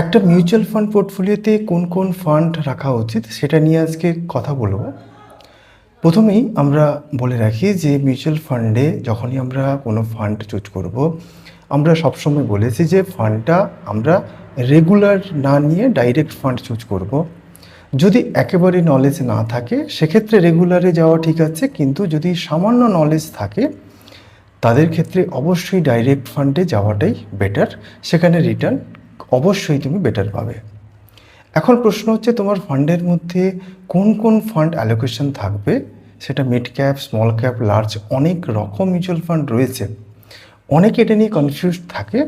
একটা mutual fund পোর্টফোলিওতে কোন কোন ফান্ড রাখা উচিত সেটা নিয়ে আজকে কথা বলব। প্রথমেই আমরা বলে রাখি যে মিউচুয়াল ফান্ডে যখনই আমরা কোনো ফান্ড চুজ করব, আমরা সবসময় বলেছি যে ফান্ডটা আমরা রেগুলার না নিয়ে ডাইরেক্ট ফান্ড চুজ করব। যদি একেবারে নলেজ না থাকে, সেক্ষেত্রে রেগুলারে যাওয়া ঠিক আছে, কিন্তু যদি সামান্য নলেজ থাকে, তাদের ক্ষেত্রে অবশ্যই ডাইরেক্ট ফান্ডে যাওয়াটাই বেটার। সেখানে রিটার্ন অবশ্যই তুমি বেটার পাবে। এখন প্রশ্ন হচ্ছে, তোমার ফান্ডের মধ্যে কোন কোন ফান্ড অ্যালোকেশন থাকবে? সেটা mid cap small cap large অনেক রকম মিউচুয়াল ফান্ড রয়েছে। অনেকে এটা নিয়ে কনফিউজ থাকে।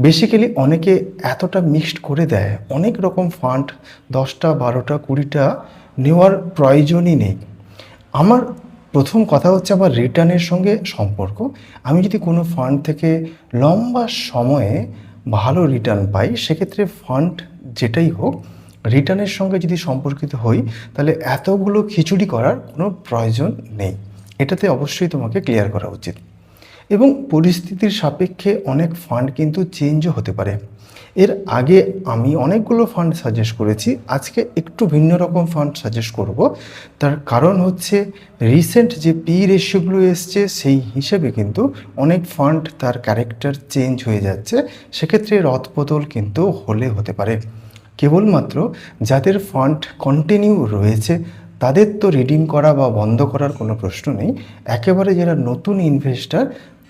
বেসিক্যালি অনেকে এতটা মিক্সড করে দেয়। অনেক রকম ফান্ড দশটা, বারোটা, কুড়িটা নেওয়ার প্রয়োজনই নেই। আমার প্রথম কথা হচ্ছে আমার রিটার্নের সঙ্গে সম্পর্ক। আমি যদি কোনো ফান্ড থেকে লম্বা সময়ে ভালো রিটার্ন পাই, সেক্ষেত্রে ফান্ড যেটাই হোক রিটার্নের সঙ্গে যদি সম্পর্কিত হই, তাহলে এতগুলো খিচুড়ি করার কোনো প্রয়োজন নেই। এটাতে অবশ্যই তোমাকে ক্লিয়ার করা উচিত। এবং পরিস্থিতির সাপেক্ষে অনেক ফান্ড কিন্তু চেঞ্জও হতে পারে। এর আগে আমি অনেকগুলো ফান্ড সাজেস্ট করেছি, আজকে একটু ভিন্ন রকম ফান্ড সাজেস্ট করব। তার কারণ হচ্ছে রিসেন্ট যে পি রেশিওগুলো এসছে, সেই হিসেবে কিন্তু অনেক ফান্ড তার ক্যারেক্টার চেঞ্জ হয়ে যাচ্ছে। সেক্ষেত্রে রদবদল কিন্তু হলে হতে পারে। কেবলমাত্র যাদের ফান্ড কন্টিনিউ রয়েছে তাদের তো রিডিম করা বা বন্ধ করার কোনো প্রশ্ন নেই। একেবারে যারা নতুন ইনভেস্টার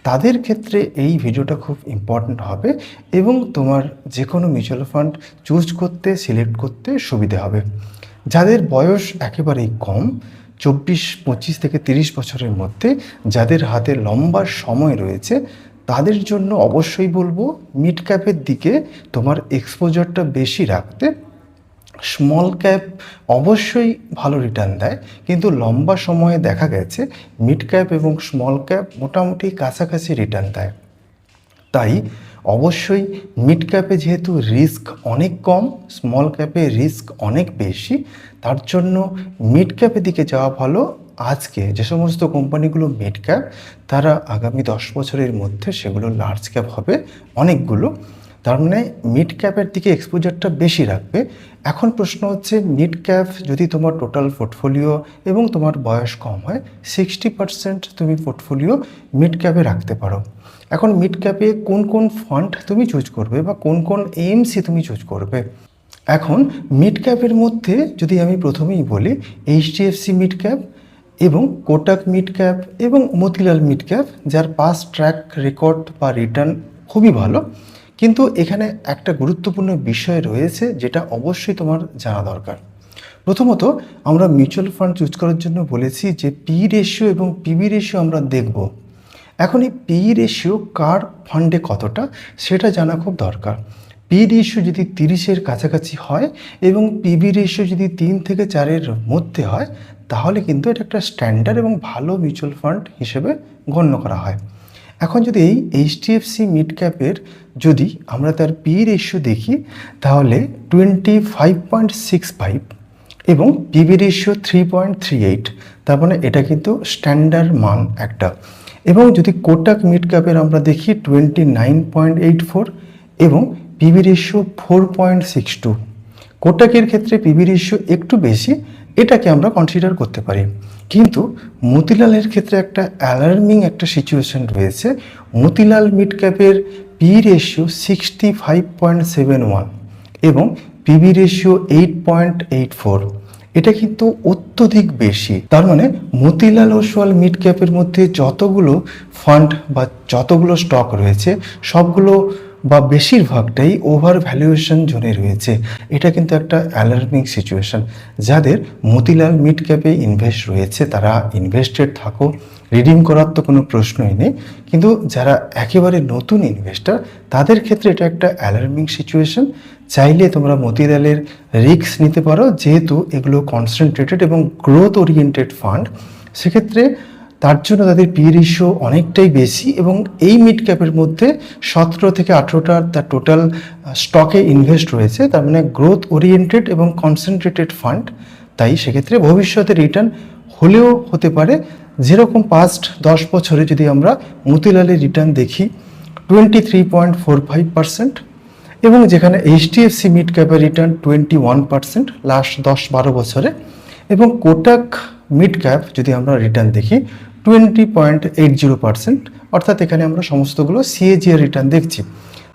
তাদের ক্ষেত্রে এই ভিডিওটা খুব ইম্পর্ট্যান্ট হবে এবং তোমার যে কোনো মিউচুয়াল ফান্ড চুজ করতে সিলেক্ট করতে সুবিধে হবে। যাদের বয়স একেবারেই কম, চব্বিশ, পঁচিশ থেকে তিরিশ বছরের মধ্যে, যাদের হাতে লম্বা সময় রয়েছে, তাদের জন্য অবশ্যই বলব মিড ক্যাপের দিকে তোমার এক্সপোজারটা বেশি রাখতে স্মল ক্যাপ অবশ্যই ভালো রিটার্ন দেয়, কিন্তু লম্বা সময়ে দেখা গেছে মিড ক্যাপ এবং স্মল ক্যাপ মোটামুটি কাছাকাছি রিটার্ন দেয়। তাই অবশ্যই মিড ক্যাপে যেহেতু রিস্ক অনেক কম স্মল ক্যাপে রিস্ক অনেক বেশি, তার জন্য মিড ক্যাপের দিকে যাওয়া ভালো। আজকে যে সমস্ত কোম্পানিগুলো মিড ক্যাপ তারা আগামী দশ বছরের মধ্যে সেগুলো লার্জ ক্যাপ হবে, অনেকগুলো। তার মানে মিড ক্যাপের দিকে এক্সপোজারটা বেশি রাখবে। এখন প্রশ্ন হচ্ছে মিড ক্যাপ যদি তোমার টোটাল পোর্টফোলিও এবং তোমার বয়স কম হয় সিক্সটি পার্সেন্ট তুমি পোর্টফোলিও মিড ক্যাপে রাখতে পারো। এখন মিড ক্যাপে কোন কোন ফান্ড তুমি চুজ করবে বা কোন কোন এমসি তুমি চুজ করবে? এখন মিড ক্যাপের মধ্যে যদি আমি প্রথমেই বলি এইচডিএফসি মিড ক্যাপ এবং কোটাক মিড ক্যাপ এবং মতিলাল মিড ক্যাপ যার পাস ট্র্যাক রেকর্ড বা রিটার্ন খুবই ভালো। কিন্তু এখানে একটা গুরুত্বপূর্ণ বিষয় রয়েছে যেটা অবশ্যই তোমার জানা দরকার। প্রথমত, আমরা মিউচুয়াল ফান্ড চুজ করার জন্য বলেছি যে পি রেশিও এবং পিবি রেশিও আমরা দেখব। এখন এই পি রেশিও কার ফান্ডে কতটা, সেটা জানা খুব দরকার। পি রেশিও যদি তিরিশের কাছাকাছি হয় এবং পিবি রেশিও যদি তিন থেকে চারের মধ্যে হয়, তাহলে কিন্তু এটা একটা স্ট্যান্ডার্ড এবং ভালো মিউচুয়াল ফান্ড হিসেবে গণ্য করা হয়। এখন যদি এই এইচডিএফসি মিড ক্যাপের যদি আমরা তার পি রেশিও দেখি, তাহলে twenty five point six five এবং PB ratio three point three eight তার মানে এটা কিন্তু স্ট্যান্ডার্ড মান একটা। এবং যদি কোটাক মিড ক্যাপের আমরা দেখি twenty nine point eight four এবং PB ratio four point six two কোটাকের ক্ষেত্রে পিবি রেশিও একটু বেশি এটাকে আমরা কনসিডার করতে পারি। কিন্তু মতিলালের ক্ষেত্রে একটা অ্যালার্মিং একটা সিচুয়েশন রয়েছে। Motilal mid ক্যাপের P ratio sixty five point seven one এবং PB ratio eight point eight four এটা কিন্তু অত্যধিক বেশি। তার মানে মতিলাল ওসওয়াল মিড ক্যাপের মধ্যে যতগুলো ফান্ড বা যতগুলো স্টক রয়েছে, সবগুলো বা বেশিরভাগটাই ওভার ভ্যালুয়েশন জোনে রয়েছে। এটা কিন্তু একটা অ্যালার্মিং সিচুয়েশন যাদের মতিলাল মিড ক্যাপে ইনভেস্ট রয়েছে, তারা ইনভেস্টেড থাকো রিডিম করার তো কোনো প্রশ্নই নেই। কিন্তু যারা একেবারে নতুন ইনভেস্টার তাদের ক্ষেত্রে এটা একটা অ্যালার্মিং সিচুয়েশন চাইলে তোমরা মতিলালের রিস্ক নিতে পারো, যেহেতু এগুলো কনসেন্ট্রেটেড এবং গ্রোথ ওরিয়েন্টেড ফান্ড সেক্ষেত্রে তার জন্য তাদের পি রেশিও অনেকটাই বেশি এবং এই মিড ক্যাপের মধ্যে সতেরো থেকে আঠেরোটা তার টোটাল স্টকে ইনভেস্ট রয়েছে। তার মানে গ্রোথ ওরিয়েন্টেড এবং কনসেন্ট্রেটেড ফান্ড। তাই সেক্ষেত্রে ভবিষ্যতে রিটার্ন হলেও হতে পারে। যেরকম পাস্ট দশ বছরে যদি আমরা মতিলালের রিটার্ন দেখি twenty three point four five percent এবং যেখানে HDFC mid ক্যাপের return twenty one percent last দশ বারো বছরে এবং কোটাক মিড ক্যাপ যদি আমরা রিটার্ন দেখি twenty point eight zero percent অর্থাৎ এখানে আমরা সমস্তগুলো সিএজিআর রিটার্ন দেখছি।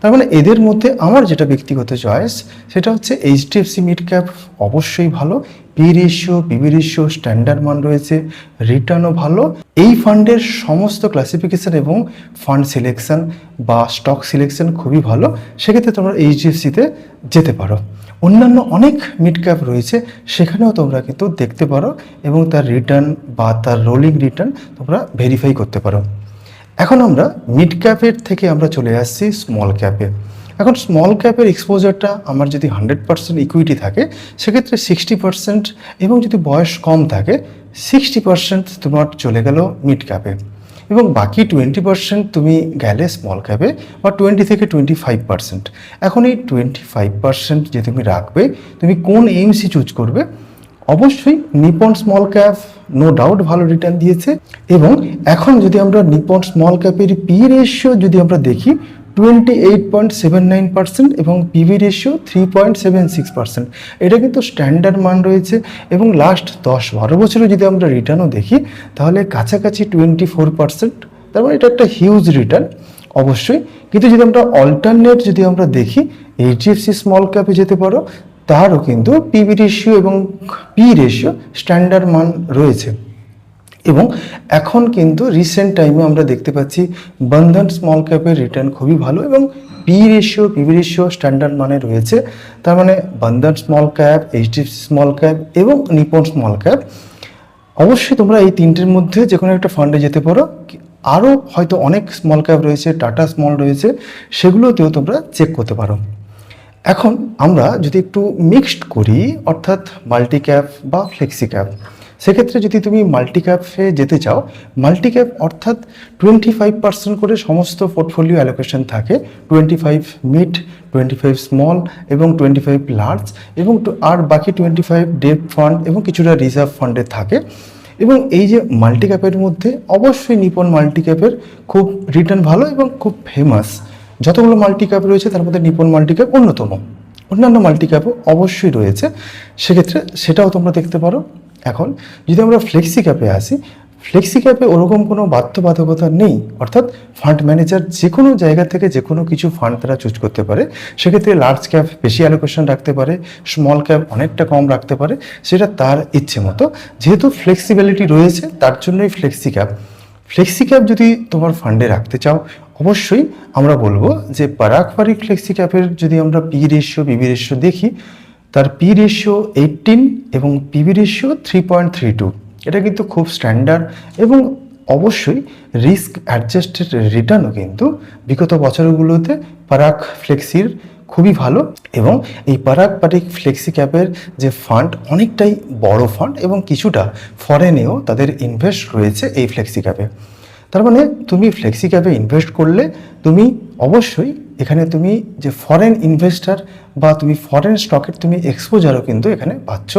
তার মানে এদের মধ্যে আমার যেটা ব্যক্তিগত চয়েস সেটা হচ্ছে এইচডিএফসি মিড ক্যাপ অবশ্যই ভালো P ratio PB ratio standard মান রয়েছে রিটার্নও ভালো। এই ফান্ডের সমস্ত ক্লাসিফিকেশন এবং ফান্ড সিলেকশন বা স্টক সিলেকশন খুবই ভালো, সেক্ষেত্রে তোমরা এইচডিএফসিতে যেতে পারো। অন্যান্য অনেক মিড ক্যাপ রয়েছে, সেখানেও তোমরা কিন্তু দেখতে পারো এবং তার রিটার্ন বা তার রোলিং রিটার্ন তোমরা ভেরিফাই করতে পারো। এখন আমরা মিড ক্যাপের থেকে আমরা চলে আসছি স্মল ক্যাপে এখন স্মল ক্যাপের এক্সপোজারটা আমার যদি হান্ড্রেড পার্সেন্ট ইকুইটি থাকে, সেক্ষেত্রে সিক্সটি পার্সেন্ট এবং যদি বয়স কম থাকে সিক্সটি পার্সেন্ট তোমার চলে গেল মিড ক্যাপে এবং বাকি টোয়েন্টি পার্সেন্ট তুমি গেলে স্মল ক্যাপে বা টোয়েন্টি থেকে টোয়েন্টি ফাইভ পার্সেন্ট এখন এই টোয়েন্টি ফাইভ পার্সেন্ট যে তুমি রাখবে, তুমি কোন এমসি চুজ করবে? অবশ্যই Nippon small cap no doubt ভালো রিটার্ন দিয়েছে। এবং এখন যদি আমরা নিপন স্মল ক্যাপের পি রেশিও যদি আমরা দেখি twenty eight point seven nine percent এবং PV ratio three point seven six percent এটা কিন্তু স্ট্যান্ডার্ড মান রয়েছে এবং লাস্ট দশ বারো বছরে যদি আমরা রিটার্নও দেখি, তাহলে কাছাকাছি টোয়েন্টি ফোর পার্সেন্ট তার মানে এটা একটা হিউজ রিটার্ন অবশ্যই। কিন্তু যদি আমরা অল্টারনেট যদি আমরা দেখি এইচডিএফসি স্মল ক্যাপে যেতে পারো, তারও কিন্তু পিবি রেশিও এবং পি রেশিও স্ট্যান্ডার্ড মান রয়েছে। এবং এখন কিন্তু রিসেন্ট টাইমে আমরা দেখতে পাচ্ছি বন্ধন স্মল ক্যাপের রিটার্ন খুবই ভালো এবং P ratio PB ratio standard মানে রয়েছে। তার মানে Bandhan small cap HDFC small cap এবং নিপন স্মল ক্যাপ অবশ্যই তোমরা এই তিনটের মধ্যে যে কোনো একটা ফান্ডে যেতে পারো। আরও হয়তো অনেক স্মল ক্যাপ রয়েছে টাটা স্মল রয়েছে, সেগুলোতেও তোমরা চেক করতে পারো। এখন আমরা যদি একটু মিক্সড করি, অর্থাৎ মাল্টি ক্যাপ বা ফ্লেক্সি ক্যাপ সেক্ষেত্রে যদি তুমি মাল্টি ক্যাপে যেতে চাও মাল্টি ক্যাপ অর্থাৎ টোয়েন্টি ফাইভ পার্সেন্ট করে সমস্ত পোর্টফোলিও অ্যালোকেশন থাকে twenty five mid twenty five small এবং টোয়েন্টি ফাইভ লার্জ এবং আর বাকি টোয়েন্টি ফাইভ ডেপ ফান্ড এবং কিছুটা রিজার্ভ ফান্ডে থাকে। এবং এই যে মাল্টি ক্যাপের মধ্যে অবশ্যই নিপন মাল্টি ক্যাপের খুব রিটার্ন ভালো এবং খুব ফেমাস যতগুলো মাল্টি ক্যাপ রয়েছে, তার মধ্যে নিপন মাল্টি ক্যাপ অন্যতম। অন্যান্য মাল্টি ক্যাপও অবশ্যই রয়েছে। সেক্ষেত্রে সেটাও তোমরা দেখতে পারো। এখন যদি আমরা ফ্লেক্সি ক্যাপে আসি ফ্লেক্সি ক্যাপে ওরকম কোনো বাধ্যবাধকতা নেই। অর্থাৎ ফান্ড ম্যানেজার যে কোনো জায়গা থেকে যে কোনো কিছু ফান্ড তারা চুজ করতে পারে। সেক্ষেত্রে লার্জ ক্যাপ বেশি অ্যালোকেশন রাখতে পারে স্মল ক্যাপ অনেকটা কম রাখতে পারে, সেটা তার ইচ্ছে মতো। যেহেতু ফ্লেক্সিবিলিটি রয়েছে, তার জন্যই ফ্লেক্সি ক্যাপ ফ্লেক্সি ক্যাপ যদি তোমার ফান্ডে রাখতে চাও, অবশ্যই আমরা বলব যে পারাকপারিক ফ্লেক্সি ক্যাপের যদি আমরা পি রেশিও পিবি রেশিও দেখি তার পি রেশিও এইটিন এবং PB ratio three point three two এটা কিন্তু খুব স্ট্যান্ডার্ড এবং অবশ্যই রিস্ক অ্যাডজাস্টেড রিটার্নও কিন্তু বিগত বছরগুলোতে পারাক ফ্লেক্সির খুবই ভালো এবং এই পারাক পারিক ফ্লেক্সি ক্যাপের যে ফান্ড অনেকটাই বড় ফান্ড এবং কিছুটা ফরেনেও তাদের ইনভেস্ট রয়েছে এই ফ্লেক্সি ক্যাপে তার মানে তুমি ফ্লেক্সি ক্যাপে ইনভেস্ট করলে তুমি অবশ্যই এখানে তুমি যে ফরেন ইনভেস্টার বা তুমি ফরেন স্টকের তুমি এক্সপোজারও কিন্তু এখানে পাচ্ছ।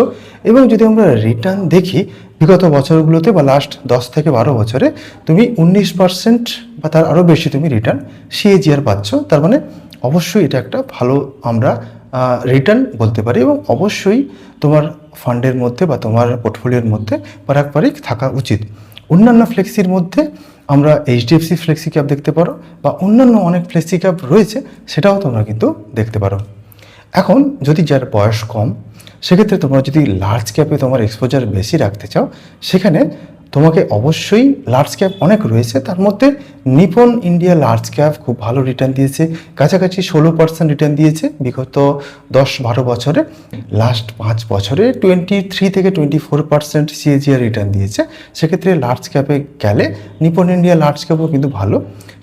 এবং যদি আমরা রিটার্ন দেখি, বিগত বছরগুলোতে বা লাস্ট দশ থেকে বারো বছরে তুমি উনিশ পার্সেন্ট বা তার আরও বেশি তুমি রিটার্ন সিএজিআর পাচ্ছ। তার মানে অবশ্যই এটা একটা ভালো আমরা রিটার্ন বলতে পারি এবং অবশ্যই তোমার ফান্ডের মধ্যে বা তোমার পোর্টফোলিওর মধ্যে পারাকপারিক থাকা উচিত। অন্যান্য ফ্লেক্সির মধ্যে আমরা এইচডিএফসি ফ্লেক্সি ক্যাপ দেখতে পারো বা অন্যান্য অনেক ফ্লেক্সি ক্যাপ রয়েছে, সেটাও তোমরা কিন্তু দেখতে পারো। এখন যদি যার বয়স কম, সেক্ষেত্রে তোমরা যদি লার্জ ক্যাপে তোমার এক্সপোজার বেশি রাখতে চাও, সেখানে তোমাকে অবশ্যই লার্জ ক্যাপ অনেক রয়েছে। তার মধ্যে নিপন ইন্ডিয়া লার্জ ক্যাপ খুব ভালো রিটার্ন দিয়েছে। কাছাকাছি ষোলো পার্সেন্ট রিটার্ন দিয়েছে বিগত দশ বারো বছরে। লাস্ট পাঁচ বছরে টোয়েন্টি থ্রি থেকে twenty four percent CAGR return দিয়েছে। সেক্ষেত্রে লার্জ ক্যাপে গেলে নিপন ইন্ডিয়া লার্জ ক্যাপও কিন্তু ভালো।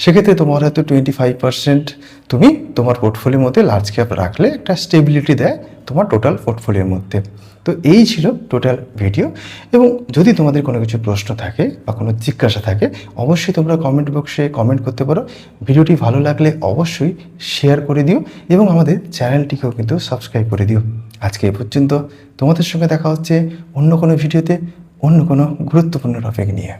সেক্ষেত্রে তোমার হয়তো টোয়েন্টি ফাইভ পার্সেন্ট তুমি তোমার পোর্টফোলিওর মধ্যে লার্জ ক্যাপ রাখলে একটা স্টেবিলিটি দেয় তোমার টোটাল পোর্টফোলিওর মধ্যে। তো এই ছিল টোটাল ভিডিও এবং যদি তোমাদের কোনো কিছু প্রশ্ন থাকে বা কোনো জিজ্ঞাসা থাকে, অবশ্যই তোমরা কমেন্ট বক্সে কমেন্ট করতে পারো। ভিডিওটি ভালো লাগলে অবশ্যই শেয়ার করে দিও এবং আমাদের চ্যানেলটিকেও কিন্তু সাবস্ক্রাইব করে দিও। আজকে এ পর্যন্ত তোমাদের সঙ্গে দেখা হচ্ছে অন্য কোনো ভিডিওতে অন্য কোনো গুরুত্বপূর্ণ টপিক নিয়ে।